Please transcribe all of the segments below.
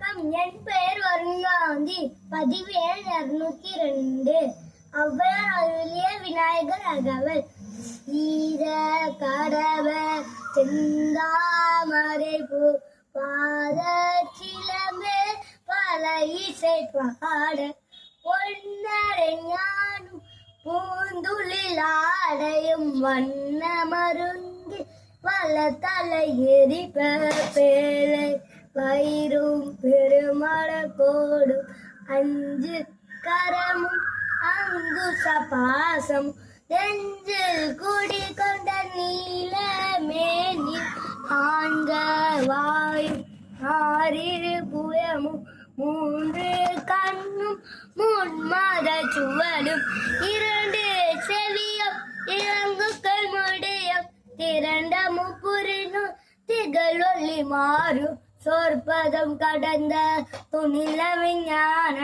வணக்கம் என் பெயர் வருங்காந்தி பதிவு எண் இருநூத்தி ரெண்டு ஔவையார் அருளிய விநாயகர் அகவல் ஈர கடவ செந்தாமரை பூ பாத சிலமே பல இசை பாட பொன்னரை ஞானும் பூந்துளில் ஆடையும் வண்ண மருந்து பல தலை எரிப்ப பேலை வயிறும் பெருமட கோடும் அஞ்சு கரமும் அங்குச பாசம் நெஞ்சில் குடி கொண்ட நீல மேனி ஆண்க வாயும் ஆறிரு புயமும் மூன்று கண்ணும் முன்மாத சுவடும் இரண்டு செவியும் இறங்குக்கள் முடியும் திரண்ட முப்புரினும் திகழொளி மாறும் சொற்பதம் கடந்த துணில விஞ்ஞான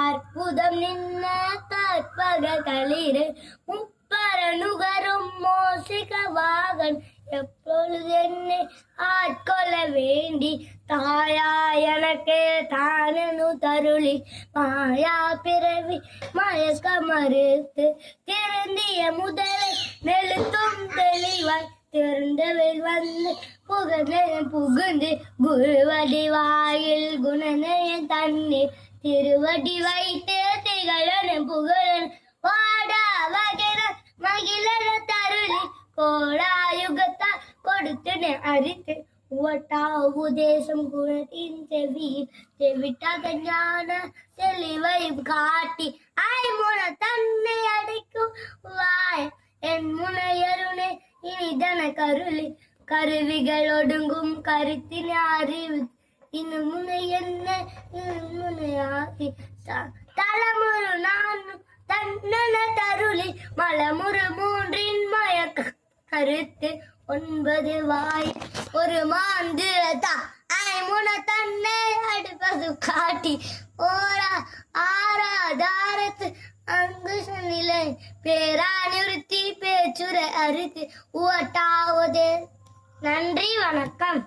அற்புதம் நின்ன கற்பக களிறு முப்பர நுகரும் மோசிக வாகன் எப்பொழுது என்னை ஆட்கொள்ள வேண்டி தாயா எனக்கு தானனு தருளி. மாயா பிறவி மயக்க மறுத்து திருந்திய முதலை நெழுத்தும் தெளிவாய் திறந்தவில் வந்து புகழ புகுந்து குருவடி வாயில் குணநய தண்ணீர் திருவடி வைத்து திகழன புகழன். வாடா வகிர மகிழன தருளி. கோடாயுகத்தா கொடுத்துன அரித்து. உவட்டா உபதேசம் குணத்தின் செவி செவிட்டாத ஞான தெளிவை காட்டி. ஆய் முன தன்னை அடைக்கும் இனிதன கருளி. கருவிகள் ஒடுங்கும் கருத்தின் அறிவு. இன்னும் முனை என்ன? முனையாகி தலைமுறு நான் தன்னன தருளி. மலமுறு மூன்றின் மயக்க கருத்து ஒன்பது வாய். ஒரு மாந்து முன தன்னை அடுப்பது காட்டி. ஓரா ஆராதாரத்து அந்த நிலை பேரா நிறுத்தி பேச்சுரை அறுத்து ஓட்டாவது நன்றி வணக்கம்.